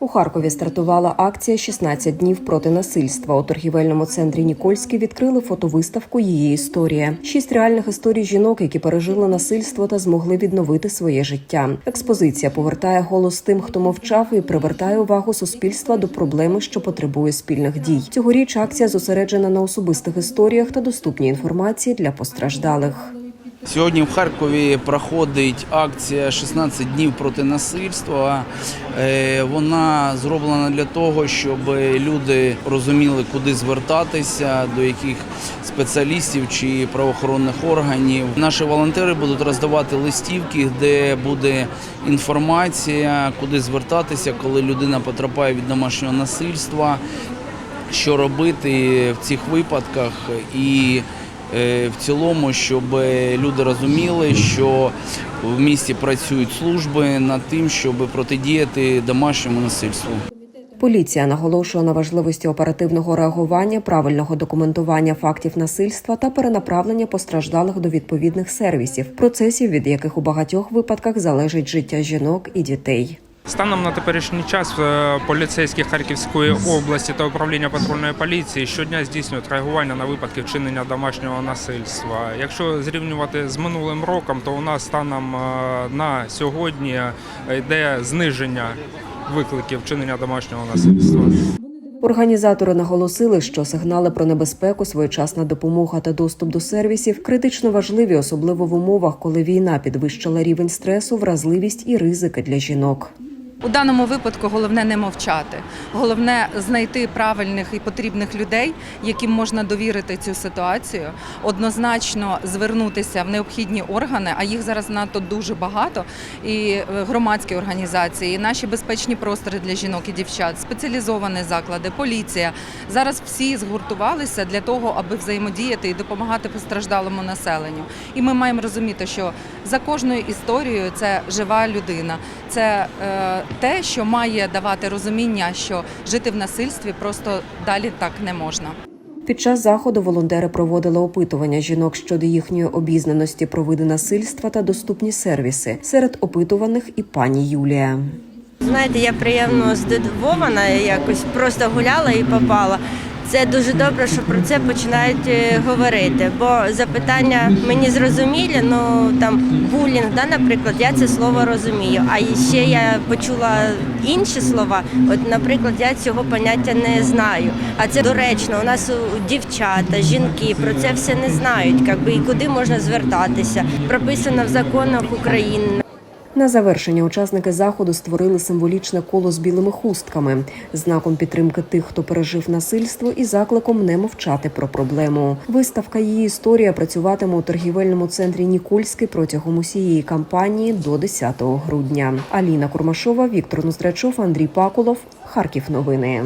У Харкові стартувала акція «16 днів проти насильства. У торгівельному центрі Нікольський відкрили фотовиставку Її історія. Шість реальних історій жінок, які пережили насильство та змогли відновити своє життя. Експозиція повертає голос тим, хто мовчав, і привертає увагу суспільства до проблеми, що потребує спільних дій. Цьогоріч акція зосереджена на особистих історіях та доступній інформації для постраждалих. Сьогодні в Харкові проходить акція «16 днів проти насильства. Е, Вона зроблена для того, щоб люди розуміли, куди звертатися, до яких спеціалістів чи правоохоронних органів. Наші волонтери будуть роздавати листівки, де буде інформація, куди звертатися, коли людина потрапляє від домашнього насильства, що робити в цих випадках і в цілому, щоб люди розуміли, що в місті працюють служби над тим, щоб протидіяти домашньому насильству. Поліція наголошує на важливості оперативного реагування, правильного документування фактів насильства та перенаправлення постраждалих до відповідних сервісів, процесів, від яких у багатьох випадках залежить життя жінок і дітей. Станом на теперішній час е, поліцейські Харківської області та управління патрульної поліції щодня здійснюють реагування на випадки вчинення домашнього насильства. Якщо зрівнювати з минулим роком, то у нас станом е, на сьогодні е, йде зниження викликів вчинення домашнього насильства. Організатори наголосили, що сигнали про небезпеку, своєчасна допомога та доступ до сервісів критично важливі, особливо в умовах, коли війна підвищила рівень стресу, вразливість і ризики для жінок. У даному випадку головне не мовчати. Головне знайти правильних і потрібних людей, яким можна довірити цю ситуацію, однозначно звернутися в необхідні органи, а їх зараз надто дуже багато. І е, громадські організації, і наші безпечні простори для жінок і дівчат, спеціалізовані заклади, поліція. Зараз всі згуртувалися для того, аби взаємодіяти і допомагати постраждалому населенню. І ми маємо розуміти, що за кожною історією це жива людина, це е, те, що має давати розуміння, що жити в насильстві просто далі так не можна. Під час заходу волонтери проводили опитування жінок щодо їхньої обізнаності про види насильства та доступні сервіси. Серед опитуваних і пані Юлія. Знаєте, я приємно здивована, якось просто гуляла і попала. Це дуже добре, що про це починають е, говорити. Бо запитання мені зрозумілі, ну там булінг, да, наприклад, я це слово розумію. А ще я почула інші слова. От, наприклад, я цього поняття не знаю. А це доречно. У нас у- дівчата, жінки про це все не знають. Якби і куди можна звертатися. Прописано в законах України. На завершення учасники заходу створили символічне коло з білими хустками, знаком підтримки тих, хто пережив насильство, і закликом не мовчати про проблему. Виставка її історія працюватиме у торгівельному центрі Нікольський протягом усієї кампанії до 10 грудня. Аліна Курмашова, Віктор Ноздрачов, Андрій Пакулов. Харків. Новини.